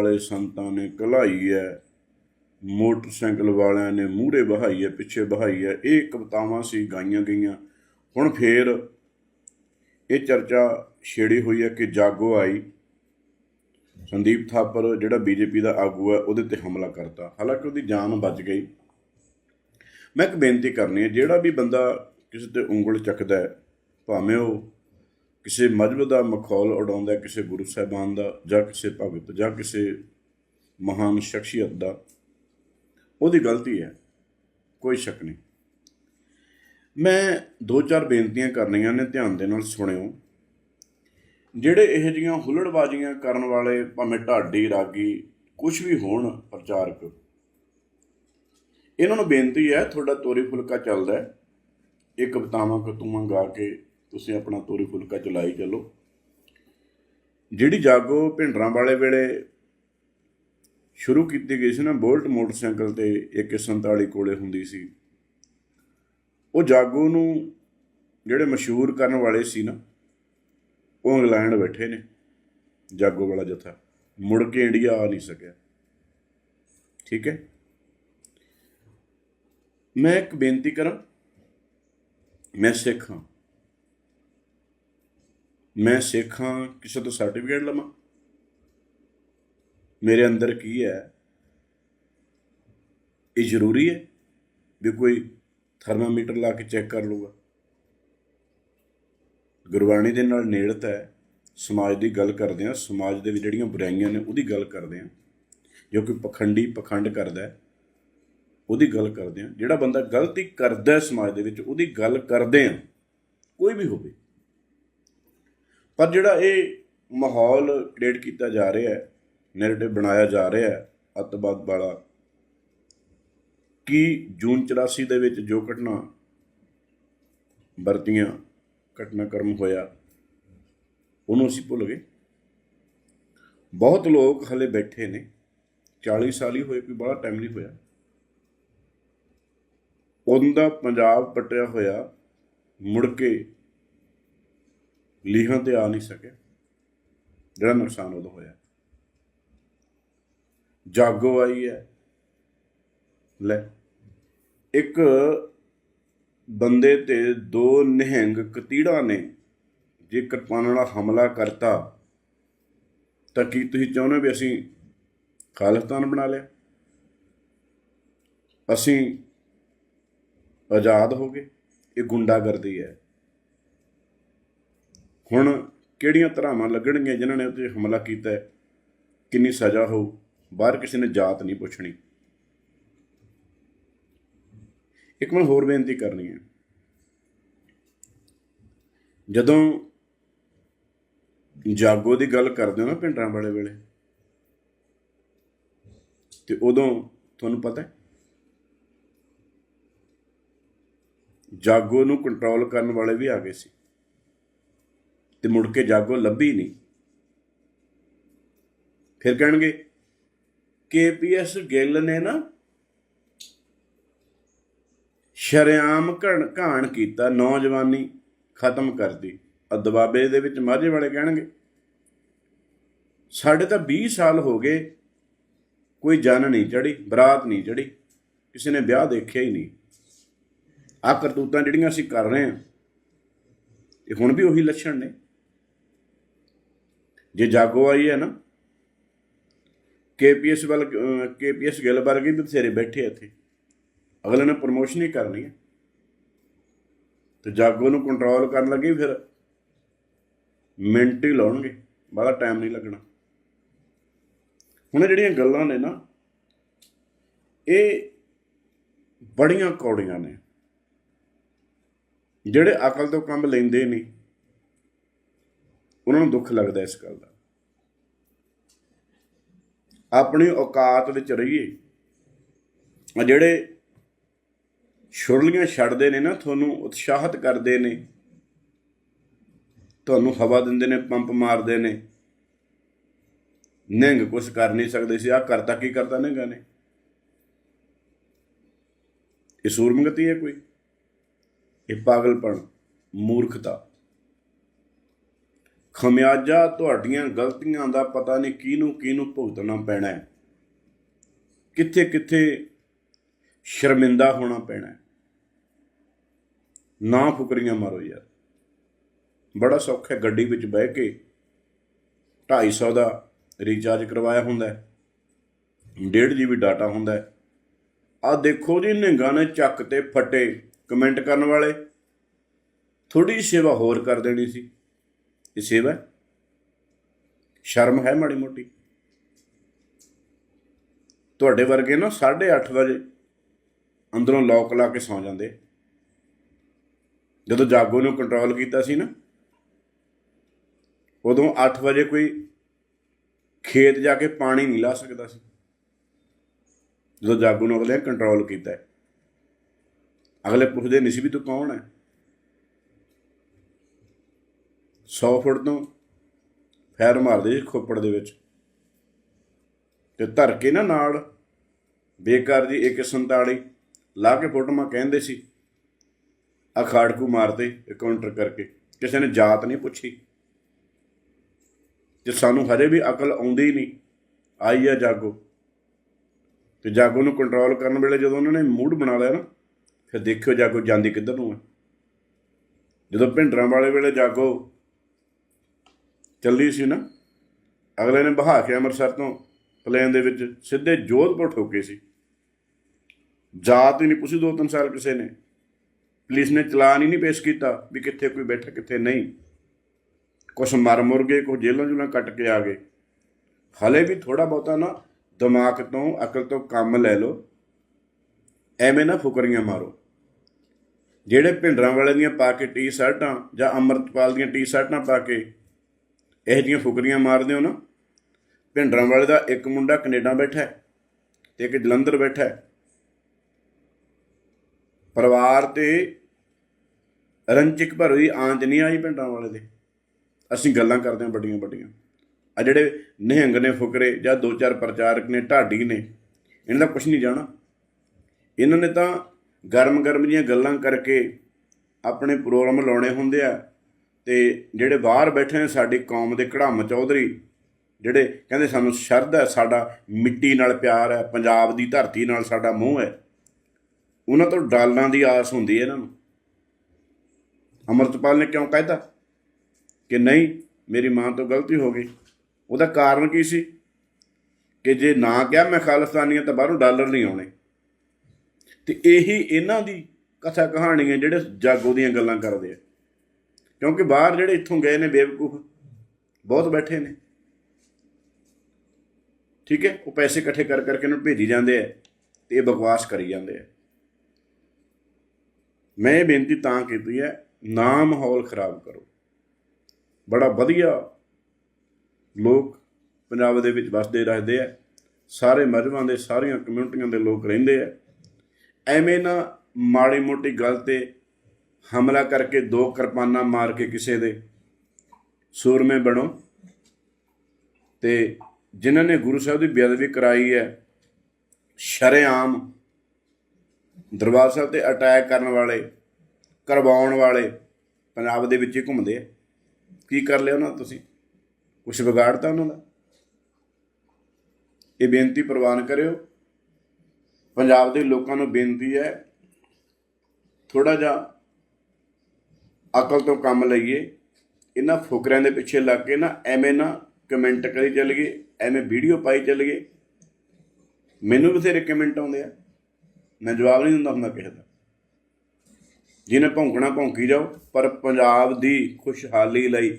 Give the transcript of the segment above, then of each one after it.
ਵਾਲੇ ਸੰਤਾਂ ਨੇ ਕਲਾਈ ਹੈ ਮੋਟਰਸਾਈਕਲ ਵਾਲਿਆਂ ਨੇ ਮੂਹਰੇ ਬਹਾਈ ਹੈ ਪਿੱਛੇ ਬਹਾਈ ਹੈ ਇਹ ਕਵਿਤਾਵਾਂ ਸੀ, ਗਾਈਆਂ ਗਈਆਂ। ਹੁਣ ਫੇਰ ਇਹ ਚਰਚਾ ਛੇੜੀ ਹੋਈ ਹੈ ਕਿ ਜਾਗੋ ਆਈ। ਸੰਦੀਪ ਥਾਪਰ, ਜਿਹੜਾ ਬੀਜੇਪੀ ਦਾ ਆਗੂ ਹੈ ਉਹਦੇ ਤੇ ਹਮਲਾ ਕਰਤਾ। ਹਾਲਾਂਕਿ ਉਹਦੀ ਜਾਨ ਬਚ ਗਈ। ਮੈਂ ਇੱਕ ਬੇਨਤੀ ਕਰਨੀ ਹੈ ਜਿਹੜਾ ਵੀ ਬੰਦਾ ਕਿਸੇ ਤੇ ਉਂਗਲ ਚੱਕਦਾ ਹੈ ਭਾਵੇਂ ਉਹ ਕਿਸੇ ਮਜਬੂਰ ਦਾ ਮਖੌਲ ਉਡਾਉਂਦਾ ਕਿਸੇ ਗੁਰੂ ਸਾਹਿਬਾਨ ਦਾ, ਜਾਂ ਕਿਸੇ ਭਗਤ, ਜਾਂ ਕਿਸੇ ਮਹਾਨ ਸ਼ਖਸੀਅਤ ਦਾ, ਉਹਦੀ ਗਲਤੀ ਹੈ। ਕੋਈ ਸ਼ੱਕ ਨਹੀਂ। ਮੈਂ ਦੋ ਚਾਰ ਬੇਨਤੀਆਂ ਕਰਨੀਆਂ ਨੇ, ਧਿਆਨ ਦੇ ਨਾਲ ਸੁਣਿਓ। ਜਿਹੜੇ ਇਹੋ ਜਿਹੀਆਂ ਹੁੱਲੜਬਾਜ਼ੀਆਂ ਕਰਨ ਵਾਲੇ, ਭਾਵੇਂ ਢਾਡੀ, ਰਾਗੀ ਕੁਝ ਵੀ ਹੋਣ ਪ੍ਰਚਾਰਕ, ਇਹਨਾਂ ਨੂੰ ਬੇਨਤੀ ਹੈ, ਤੁਹਾਡਾ ਤੋਰੀ ਫੁਲਕਾ ਚੱਲਦਾ ਇਹ ਕਵਿਤਾਵਾਂ, ਕਤੂਆਂ ਗਾ ਕੇ ਤੁਸੀਂ ਆਪਣਾ ਤੋਰੀ ਫੁਲਕਾ ਚਲਾਈ ਚੱਲੋ। ਜਿਹੜੀ ਜਾਗੋ ਭਿੰਡਰਾਂ ਵਾਲੇ ਵੇਲੇ ਸ਼ੁਰੂ ਕੀਤੀ ਗਈ ਸੀ ਨਾ, ਬੋਲਟ ਮੋਟਰਸਾਈਕਲ ਤੇ AK47 ਕੋਲੇ ਹੁੰਦੀ ਸੀ, ਉਹ ਜਾਗੋ ਨੂੰ ਜਿਹੜੇ ਮਸ਼ਹੂਰ ਕਰਨ ਵਾਲੇ ਸੀ ਨਾ, ਉਹ ਇੰਗਲੈਂਡ ਬੈਠੇ ਨੇ, ਜਾਗੋ ਵਾਲਾ ਜਥਾ। ਮੁੜ ਕੇ ਇੰਡੀਆ ਆ ਨਹੀਂ ਸਕਿਆ। ਠੀਕ ਹੈ? ਮੈਂ ਇੱਕ ਬੇਨਤੀ ਕਰਾਂ, ਮੈਂ ਸਿੱਖ ਹਾਂ। ਮੈਂ ਸਿੱਖ ਹਾਂ ਕਿਸੇ ਤੋਂ ਸਰਟੀਫਿਕੇਟ ਲਵਾਂ? ਮੇਰੇ ਅੰਦਰ ਕੀ ਹੈ? ਇਹ ਜ਼ਰੂਰੀ ਹੈ ਵੀ ਕੋਈ ਥਰਮਾਮੀਟਰ ਲਾ ਕੇ ਚੈੱਕ ਕਰ ਲੂਗਾ ਗੁਰਬਾਣੀ ਦੇ ਨਾਲ ਨੇੜਤਾ ਹੈ, ਸਮਾਜ ਦੀ ਗੱਲ ਕਰਦੇ ਹਾਂ, ਸਮਾਜ ਦੇ ਵਿੱਚ ਜਿਹੜੀਆਂ ਬੁਰਾਈਆਂ ਨੇ ਉਹਦੀ ਗੱਲ ਕਰਦੇ ਹਾਂ। ਜੋ ਕੋਈ ਪਖੰਡੀ, ਪਖੰਡ ਕਰਦਾ ਉਹਦੀ ਗੱਲ ਕਰਦੇ ਹਾਂ। ਜਿਹੜਾ ਬੰਦਾ ਗਲਤੀ ਕਰਦਾ ਸਮਾਜ ਦੇ ਵਿੱਚ, ਉਹਦੀ ਗੱਲ ਕਰਦੇ ਹਾਂ। ਕੋਈ ਵੀ ਹੋਵੇ। ਪਰ ਜਿਹੜਾ ਇਹ ਮਾਹੌਲ ਕ੍ਰੀਏਟ ਕੀਤਾ ਜਾ ਰਿਹਾ ਹੈ ਨੈਰੇਟਿਵ ਬਣਾਇਆ ਜਾ ਰਿਹਾ ਹੈ, ਅੱਤਵਾਦ ਵਾਲਾ, ਕਿ ਜੂਨ 84 ਦੇ ਵਿੱਚ ਜੋ ਘਟਨਾ ਵਰਤੀਆਂ, ਘਟਨਾਕ੍ਰਮ ਹੋਇਆ, ਉਹਨੂੰ ਅਸੀਂ ਭੁੱਲ ਗਏ। ਬਹੁਤ ਲੋਕ ਹਲੇ ਬੈਠੇ ਨੇ 40 ਸਾਲ ਹੀ ਹੋਏ, ਕੋਈ ਬੜਾ ਟਾਈਮ ਨਹੀਂ ਹੋਇਆ। ਉਹਦਾ ਪੰਜਾਬ ਪਟਿਆ ਹੋਇਆ, ਮੁੜ ਕੇ ਲੀਹਾਂ ਤੇ ਆ ਨਹੀਂ ਸਕਿਆ ਜਿਹੜਾ ਨੁਕਸਾਨ ਉਦੋਂ ਹੋਇਆ। ਜਾਗੋ ਆਈ ਹੈ। ਲੈ, ਇੱਕ ਬੰਦੇ ਤੇ ਦੋ ਨਿਹੰਗ ਕਤੀੜਾ ਨੇ। ਜੇ ਕਿਰਪਾਨ ਨਾਲ ਹਮਲਾ ਕਰਤਾ, ਤਾਂ ਕੀ ਤੁਸੀਂ ਚਾਹੁੰਦੇ ਹੋ ਵੀ ਅਸੀਂ ਖਾਲਿਸਤਾਨ ਬਣਾ ਲਿਆ? ਅਸੀਂ ਆਜ਼ਾਦ ਹੋ ਗਏ। ਇਹ ਗੁੰਡਾਗਰਦੀ ਹੈ। ਹੁਣ ਕਿਹੜੀਆਂ ਧਰਾਵਾਂ ਲੱਗਣਗੀਆਂ ਜਿਨ੍ਹਾਂ ਨੇ ਉੱਤੇ ਹਮਲਾ ਕੀਤਾ ਹੈ? ਕਿੰਨੀ ਸਜ਼ਾ ਹੋਊ? ਬਾਹਰ ਕਿਸੇ ਨੇ ਜਾਤ ਨਹੀਂ ਪੁੱਛਣੀ। ਇੱਕ ਮੈਂ ਹੋਰ ਬੇਨਤੀ ਕਰਨੀ ਹੈ। ਜਦੋਂ ਜਾਗੋ ਦੀ ਗੱਲ ਕਰਦੇ ਹੋ ਨਾ ਪਿੰਡਰਾਂ ਵਾਲੇ ਵੇਲੇ, ਤੇ ਉਦੋਂ ਤੁਹਾਨੂੰ ਪਤਾ ਹੈ? ਜਾਗੋ ਨੂੰ ਕੰਟਰੋਲ ਕਰਨ ਵਾਲੇ ਵੀ ਆ ਗਏ ਸੀ। ਤੇ ਮੁੜ ਕੇ ਜਾਗੋ ਲੱਭੀ ਨਹੀਂ। ਫਿਰ ਕਹਿਣਗੇ, ਕੇਪੀਐਸ ਗਿੱਲ ਨੇ ਨਾ ਸ਼ਰਿਆਮ ਘਣ, ਘਾਣ ਕੀਤਾ, ਨੌਜਵਾਨੀ ਖਤਮ ਕਰਦੀ ਆ ਅਦਵਾਬੇ ਦੇ ਵਿੱਚ ਮਾਝੇ ਵਾਲੇ ਕਹਿਣਗੇ, ਸਾਡੇ ਤਾਂ 20 ਸਾਲ ਹੋ ਗਏ, ਕੋਈ ਜਨ ਨਹੀਂ ਚੜੀ ਬਰਾਤ ਨਹੀਂ ਚੜੀ ਕਿਸੇ ਨੇ ਵਿਆਹ ਦੇਖਿਆ ਹੀ ਨਹੀਂ। ਆ ਕਰਤੂਤਾਂ ਜਿਹੜੀਆਂ ਅਸੀਂ ਕਰ ਰਹੇ ਹਾਂ, ਇਹ ਹੁਣ ਵੀ ਉਹੀ ਲੱਛਣ ਨੇ। ਜੇ ਜਾਗੋ ਆਈ ਹੈ ਨਾ ਕੇਪੀਐਸ ਵੱਲ ਕੇਪੀਐਸ ਗਿੱਲ ਵਰਗੇ ਵੀ ਬਥੇਰੇ ਬੈਠੇ ਇੱਥੇ। ਅਗਲੇ ਨੇ ਪ੍ਰਮੋਸ਼ਨ ਹੀ ਕਰਨੀ ਹੈ। ਤੇ ਜਾਗੋ ਨੂੰ ਕੰਟਰੋਲ ਕਰਨ ਲੱਗੇ ਫਿਰ ਮਿੰਟ ਹੀ ਲਾਉਣਗੇ ਬੜਾ ਟਾਈਮ ਨਹੀਂ ਲੱਗਣਾ। ਹੁਣ ਇਹ ਜਿਹੜੀਆਂ ਗੱਲਾਂ ਨੇ ਨਾ, ਇਹ ਬੜੀਆਂ ਕੌੜੀਆਂ ਨੇ। ਜਿਹੜੇ ਅਕਲ ਤੋਂ ਕੰਮ ਲੈਂਦੇ ਨਹੀਂ, ਉਹਨਾਂ ਨੂੰ ਦੁੱਖ ਲੱਗਦਾ ਇਸ ਗੱਲ ਦਾ। ਆਪਣੀ ਔਕਾਤ ਵਿੱਚ ਰਹੀਏ। ਆ ਜਿਹੜੇ ਛੁਰਲੀਆਂ ਛੱਡਦੇ ਨੇ ਨਾ, ਤੁਹਾਨੂੰ ਉਤਸ਼ਾਹਿਤ ਕਰਦੇ ਨੇ, ਤੁਹਾਨੂੰ ਹਵਾ ਦਿੰਦੇ ਨੇ, ਪੰਪ ਮਾਰਦੇ ਨੇ, ਨਿਹੰਗ ਕੁਛ ਕਰ ਨਹੀਂ ਸਕਦੇ ਸੀ। ਆ ਕਰਤਾ ਕੀ ਕਰਤਾ ਨਿੰਗਾ ਨੇ? ਇਹ ਸੂਰਮਗਤੀ ਹੈ ਕੋਈ? ਇਹ ਪਾਗਲਪਣ, ਮੂਰਖਤਾ। ਖਮਿਆਜਾ ਤੁਹਾਡੀਆਂ ਗਲਤੀਆਂ ਦਾ ਪਤਾ ਨਹੀਂ ਕਿਹਨੂੰ ਕਿਹਨੂੰ ਭੁਗਤਣਾ ਪੈਣਾ ਹੈ। ਕਿੱਥੇ ਕਿੱਥੇ ਸ਼ਰਮਿੰਦਾ ਹੋਣਾ ਪੈਣਾ ਹੈ। ਨਾ ਫੁਕਰੀਆਂ ਮਾਰੋ ਯਾਰ। ਬੜਾ ਸੌਖਾ ਹੈ ਗੱਡੀ ਵਿੱਚ ਬਹਿ ਕੇ 250 ਦਾ ਰੀਚਾਰਜ ਕਰਵਾਇਆ ਹੁੰਦਾ ਹੈ। 1.5 ਜੀਬੀ ਡਾਟਾ ਹੁੰਦਾ ਹੈ। ਆ ਦੇਖੋ ਜੀ ਨਿੰਗਾ ਨੇ ਚੱਕ ਤੇ ਫੱਟੇ। ਕਮੈਂਟ ਕਰਨ ਵਾਲੇ ਥੋੜੀ ਜਿਹੀ ਸੇਵਾ ਹੋਰ ਕਰ ਦੇਣੀ ਸੀ। ਇਹ ਸੇਵਾ ਸ਼ਰਮ ਹੈ ਮਾੜੀ ਮੋਟੀ। ਤੁਹਾਡੇ ਵਰਗੇ ਨਾ 8:30 ਵਜੇ ਅੰਦਰੋਂ ਲੋਕ ਲਾ ਕੇ ਸੌਂ ਜਾਂਦੇ। ਜਦੋਂ ਜਾਗੋ ਨੂੰ ਕੰਟਰੋਲ ਕੀਤਾ ਸੀ ਨਾ, ਉਦੋਂ 8 ਵਜੇ ਕੋਈ ਖੇਤ ਜਾ ਕੇ ਪਾਣੀ ਨਹੀਂ ਲਾ ਸਕਦਾ ਸੀ। ਜਦੋਂ ਜਾਗੋ ਨੂੰ ਅਗਲੇ ਕੰਟਰੋਲ ਕੀਤਾ ਅਗਲੇ ਪੁੱਛਦੇ ਨਹੀਂ ਸੀ ਵੀ ਤੂੰ ਕੌਣ ਹੈ? 100 ਫੁੱਟ ਤੋਂ ਫੈਰ ਮਾਰਦੇ ਸੀ ਖੋਪੜ ਦੇ ਵਿੱਚ। ਤੇ ਧਰ ਕੇ ਨਾ ਨਾਲ ਬੇਕਾਰ ਜੀ 147 ਲਾ ਕੇ ਫੋਟੋਆਂ ਕਹਿੰਦੇ ਸੀ। ਅਖਾੜਕੂ ਮਾਰਦੇ ਕਾਊਂਟਰ ਕਰਕੇ। ਕਿਸੇ ਨੇ ਜਾਤ ਨਹੀਂ ਪੁੱਛੀ। ਤੇ ਸਾਨੂੰ ਹਜੇ ਵੀ ਅਕਲ ਆਉਂਦੀ ਨਹੀਂ। ਆਈ ਆ ਜਾਗੋ। ਤੇ ਜਾਗੋ ਨੂੰ ਕੰਟਰੋਲ ਕਰਨ ਵੇਲੇ ਜਦੋਂ ਉਹਨਾਂ ਨੇ ਮੂਡ ਬਣਾ ਲਿਆ ਨਾ, ਫਿਰ ਦੇਖਿਓ ਜਾਗੋ ਜਾਂਦੀ ਕਿੱਧਰ ਨੂੰ ਹੈ ਜਦੋਂ ਭਿੰਡਰਾਂ ਵਾਲੇ ਵੇਲੇ ਜਾਗੋ ਚੱਲੀ ਸੀ ਨਾ, ਅਗਲੇ ਨੇ ਬਹਾ ਕੇ ਅੰਮ੍ਰਿਤਸਰ ਤੋਂ ਪਲੇਨ ਦੇ ਵਿੱਚ ਸਿੱਧੇ ਜੋਧਪੁਰ ਠੋਕੇ ਸੀ। ਜਾਤ ਹੀ ਨਹੀਂ, ਪੁੱਛੀ ਦੋ ਤਿੰਨ ਸਾਲ ਕਿਸੇ ਨੇ। ਪੁਲਿਸ ਨੇ ਚਲਾਨ ਹੀ ਨਹੀਂ ਪੇਸ਼ ਕੀਤਾ ਵੀ ਕਿੱਥੇ ਕੋਈ ਬੈਠਾ, ਕਿੱਥੇ ਨਹੀਂ। ਕੁਛ ਮਰ ਮੁਰ ਗਏ, ਕੁਛ ਜੇਲ੍ਹਾਂ ਜੁਲਾਂ ਕੱਟ ਕੇ ਆ ਗਏ। ਹਲੇ ਵੀ ਥੋੜਾ ਬਹੁਤਾ ਨਾ ਦਿਮਾਗ ਤੋਂ, ਅਕਲ ਤੋਂ ਕੰਮ ਲੈ ਲਓ। ਐਵੇਂ ਨਾ ਫੁਕਰੀਆਂ ਮਾਰੋ। ਜਿਹੜੇ ਭਿੰਡਰਾਂ ਵਾਲੇ ਦੀਆਂ ਪਾ ਕੇ ਟੀ-ਸ਼ਰਟਾਂ ਜਾਂ ਅਮਰਤਪਾਲ ਦੀਆਂ ਟੀ-ਸ਼ਰਟਾਂ ਪਾ ਕੇ ਇਹੋ ਜਿਹੀਆਂ ਫੁਕਰੀਆਂ ਮਾਰਦੇ ਹੋ ਨਾ ਭਿੰਡਰਾਂ ਵਾਲੇ ਦਾ ਇੱਕ ਮੁੰਡਾ ਕੈਨੇਡਾ ਬੈਠਾ ਹੈ ਤੇ ਇੱਕ ਜਲੰਧਰ ਬੈਠਾ ਹੈ। ਪਰਿਵਾਰ ਤੇ ਰੰਚਿਕ ਭਰੀ ਆਂਚ ਨਹੀਂ ਆਈ ਭਿੰਡਰਾਂ ਵਾਲੇ ਦੇ। ਅਸੀਂ ਗੱਲਾਂ ਕਰਦੇ ਹਾਂ ਵੱਡੀਆਂ ਵੱਡੀਆਂ। ਆ ਜਿਹੜੇ ਨਿਹੰਗ ਨੇ ਫੁਕਰੇ ਜਾਂ ਦੋ ਚਾਰ ਪ੍ਰਚਾਰਕ ਨੇ, ਢਾਡੀ ਨੇ, ਇਹਨਾਂ ਦਾ ਕੁਝ ਨਹੀਂ ਜਾਣਾ। ਇਹਨਾਂ ਨੇ ਤਾਂ ਗਰਮ ਗਰਮ ਦੀਆਂ ਗੱਲਾਂ ਕਰਕੇ ਆਪਣੇ ਪ੍ਰੋਗਰਾਮ ਲਾਉਣੇ ਹੁੰਦੇ ਆ। ਤੇ ਜਿਹੜੇ ਬਾਹਰ ਬੈਠੇ ਨੇ ਸਾਡੀ ਕੌਮ ਦੇ ਕੜਾਮ ਚੌਧਰੀ, ਜਿਹੜੇ ਕਹਿੰਦੇ ਸਾਨੂੰ ਸ਼ਰਧਾ ਹੈ, ਸਾਡਾ ਮਿੱਟੀ ਨਾਲ ਪਿਆਰ ਹੈ, ਪੰਜਾਬ ਦੀ ਧਰਤੀ ਨਾਲ ਸਾਡਾ ਮੋਹ ਹੈ, ਉਹਨਾਂ ਤੋਂ ਡਾਲਾਂ ਦੀ ਆਸ ਹੁੰਦੀ ਹੈ ਇਹਨਾਂ ਨੂੰ। ਅਮਰਤਪਾਲ ਨੇ ਕਿਉਂ ਕਹਿਤਾ ਕਿ ਨਹੀਂ, ਮੇਰੀ ਮਾਂ ਤੋਂ ਗਲਤੀ ਹੋ ਗਈ? ਉਹਦਾ ਕਾਰਨ ਕੀ ਸੀ? ਕਿ ਜੇ ਨਾ ਕਿਹਾ ਮੈਂ ਖਾਲਿਸਤਾਨੀ ਹਾਂ ਤਾਂ ਬਾਹਰੋਂ ਡਾਲਰ ਨਹੀਂ ਆਉਣੇ। ਤੇ ਇਹੀ ਇਹਨਾਂ ਦੀ ਕਥਾ ਕਹਾਣੀ ਹੈ ਜਿਹੜੇ ਜਾਗੋ ਦੀਆਂ ਗੱਲਾਂ ਕਰਦੇ ਆ। ਕਿਉਂਕਿ ਬਾਹਰ ਜਿਹੜੇ ਇੱਥੋਂ ਗਏ ਨੇ ਬੇਵਕੂਫ, ਬਹੁਤ ਬੈਠੇ ਨੇ। ਠੀਕ ਹੈ? ਉਹ ਪੈਸੇ ਇਕੱਠੇ ਕਰ ਕਰਕੇ ਇਹਨੂੰ ਭੇਜੀ ਜਾਂਦੇ ਆ ਤੇ ਇਹ ਬਕਵਾਸ ਕਰੀ ਜਾਂਦੇ ਆ। ਮੈਂ ਇਹ ਬੇਨਤੀ ਤਾਂ ਕੀਤੀ ਹੈ, ਨਾ ਮਾਹੌਲ ਖਰਾਬ ਕਰੋ। ਬੜਾ ਵਧੀਆ ਲੋਕ ਪੰਜਾਬ ਦੇ ਵਿੱਚ ਵਸਦੇ ਰਹਿੰਦੇ ਆ। ਸਾਰੇ ਮਜ਼ਹਬਾਂ ਦੇ, ਸਾਰੀਆਂ ਕਮਿਊਨਿਟੀਆਂ ਦੇ ਲੋਕ ਰਹਿੰਦੇ ਆ। ਐਵੇਂ ਨਾ ਮਾੜੀ ਮੋਟੀ ਗੱਲ ਤੇ ਹਮਲਾ ਕਰਕੇ ਦੋ ਕਿਰਪਾਨਾਂ ਮਾਰ ਕੇ ਕਿਸੇ ਦੇ ਸੂਰਮੇ ਬਣੋ। ਤੇ ਜਿਨ੍ਹਾਂ ਨੇ ਗੁਰੂ ਸਾਹਿਬ ਦੀ ਬੇਅਦਬੀ ਕਰਾਈ ਹੈ, ਸ਼ਰੇਆਮ ਦਰਬਾਰ ਸਾਹਿਬ ਤੇ ਅਟੈਕ ਕਰਨ ਵਾਲੇ, ਕਰਵਾਉਣ ਵਾਲੇ ਪੰਜਾਬ ਦੇ ਵਿੱਚ ਹੀ ਘੁੰਮਦੇ ਆ। ਕੀ ਕਰ ਲਿਆ ਉਹਨਾਂ ਤੁਸੀਂ? ਕੁਛ ਵਿਗਾੜਤਾ ਉਹਨਾਂ ਦਾ? ਇਹ ਬੇਨਤੀ ਪ੍ਰਵਾਨ ਕਰਿਓ। ਪੰਜਾਬ ਦੇ ਲੋਕਾਂ ਨੂੰ ਬੇਨਤੀ ਹੈ ਥੋੜਾ ਜਿਹਾ ਅਕਲ ਤੋਂ ਕੰਮ ਲਈਏ, ਇਹਨਾਂ ਫੁਕਰਿਆਂ ਦੇ ਪਿੱਛੇ ਲੱਗ ਕੇ ਨਾ ਐਵੇਂ ਨਾ ਕਮੈਂਟ ਕਰੀ ਚੱਲ ਗਏ ਐਵੇਂ ਵੀਡੀਓ ਪਾਈ ਚੱਲ ਗਏ ਮੈਨੂੰ ਬਥੇਰੇ ਕਮੈਂਟ ਆਉਂਦੇ ਆ। ਮੈਂ ਜਵਾਬ ਨਹੀਂ ਦਿੰਦਾ ਹੁੰਦਾ ਕਿਸੇ ਦਾ। ਜਿਹਨੇ ਭੌਂਕਣਾ ਭੌਂਕੀ ਜਾਓ, ਪਰ ਪੰਜਾਬ ਦੀ ਖੁਸ਼ਹਾਲੀ ਲਈ,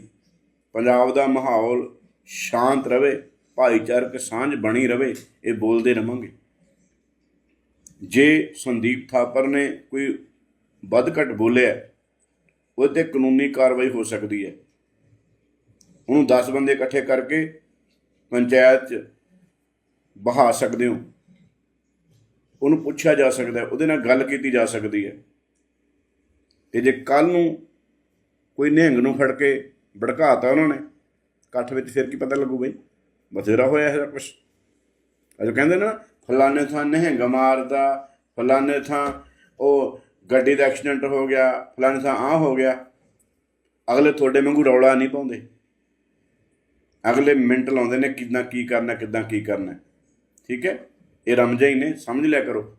ਪੰਜਾਬ ਦਾ ਮਾਹੌਲ ਸ਼ਾਂਤ ਰਵੇ, ਭਾਈਚਾਰਕ ਸਾਂਝ ਬਣੀ ਰਵੇ, ਇਹ ਬੋਲਦੇ ਰਵਾਂਗੇ। ਜੇ ਸੰਦੀਪ ਥਾਪਰ ਨੇ ਕੋਈ ਵੱਧ ਘੱਟ ਬੋਲਿਆ ਉਹਦੇ ਤੇ ਕਾਨੂੰਨੀ ਕਾਰਵਾਈ ਹੋ ਸਕਦੀ ਹੈ। ਉਹਨੂੰ 10 ਬੰਦੇ ਇਕੱਠੇ ਕਰਕੇ ਪੰਚਾਇਤ 'ਚ ਬਹਾ ਸਕਦੇ ਹੋ। ਉਹਨੂੰ ਪੁੱਛਿਆ ਜਾ ਸਕਦਾ ਹੈ, ਉਹਦੇ ਨਾਲ ਗੱਲ ਕੀਤੀ ਜਾ ਸਕਦੀ ਹੈ। ਤੇ ਜੇ ਕੱਲ ਨੂੰ ਕੋਈ ਨਿਹੰਗ ਨੂੰ ਫੜ ਕੇ ਭੜਕਾਤਾ ਉਹਨਾਂ ਨੇ, ਇਕੱਠ ਵਿੱਚ ਫਿਰ ਕੀ ਪਤਾ ਲੱਗੂ ਬਈ? ਬਥੇਰਾ ਹੋਇਆ ਹੈ ਕੁਛ। ਅਜੋ ਕਹਿੰਦੇ ਨਾ, ਫਲਾਣੇ ਥਾਂ ਨਿਹੰਗ ਮਾਰਦਾ, ਫਲਾਣੇ ਥਾਂ ਉਹ ਗੱਡੀ ਦਾ ਐਕਸੀਡੈਂਟ ਹੋ ਗਿਆ, ਫਲਾਣੇ ਥਾਂ ਆ ਹੋ ਗਿਆ, ਅਗਲੇ ਤੁਹਾਡੇ ਵਾਂਗੂ ਰੌਲਾ ਨਹੀਂ ਪਾਉਂਦੇ। ਅਗਲੇ ਮਿੰਟ ਲਾਉਂਦੇ ਨੇ ਕਿੱਦਾਂ ਕੀ ਕਰਨਾ, ਕਿੱਦਾਂ ਕੀ ਕਰਨਾ। ਠੀਕ ਹੈ? ਇਹ ਰਮਜਾ ਹੀ ਨੇ, ਸਮਝ ਲਿਆ ਕਰੋ।